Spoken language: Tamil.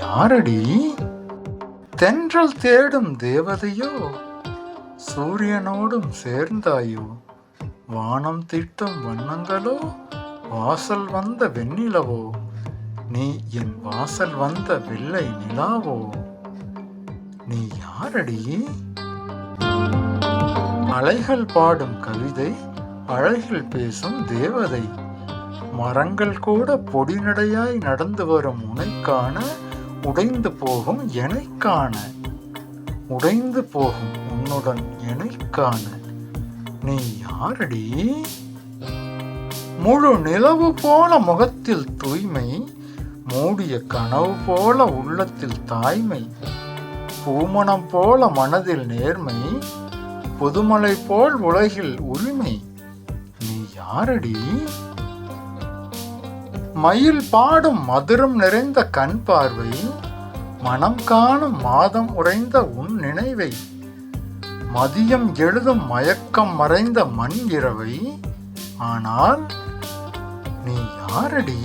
யாரடி? தென்றல் தேடும் தேவதையோ சூரியனோடும் சேர்ந்தாயோ வானம் தீட்டும் வண்ணங்களோ வாசல் வந்த வெண்ணிலவோ நீ என் வாசல் வந்த வெள்ளை நிலாவோ நீ யாரடி? அலைகள் பாடும் கவிதை அழகில் பேசும் தேவதை மரங்கள் கூட பொடிநடையாய் நடந்து வரும் உனைக்கான உடைந்து போகும் எனைக்கான உடைந்து போகும் உன்னுடன் எனைக்கான நீ யாரடி? முழு நிலவு போல முகத்தில் தூய்மை மூடிய கனவு போல உள்ளத்தில் தாய்மை பூமணம் போல மனதில் நேர்மை புதுமலை போல் உலகில் உரிமை. நீ யாரடி? மயில் பாடும் மதுரம் நிறைந்த கண் பார்வை மனம் காணும் மாதம் உறைந்த உன் நினைவை மதியம் எழுதும் மயக்கம் மறைந்த மண் இரவை ஆனால் நீ யாரடி?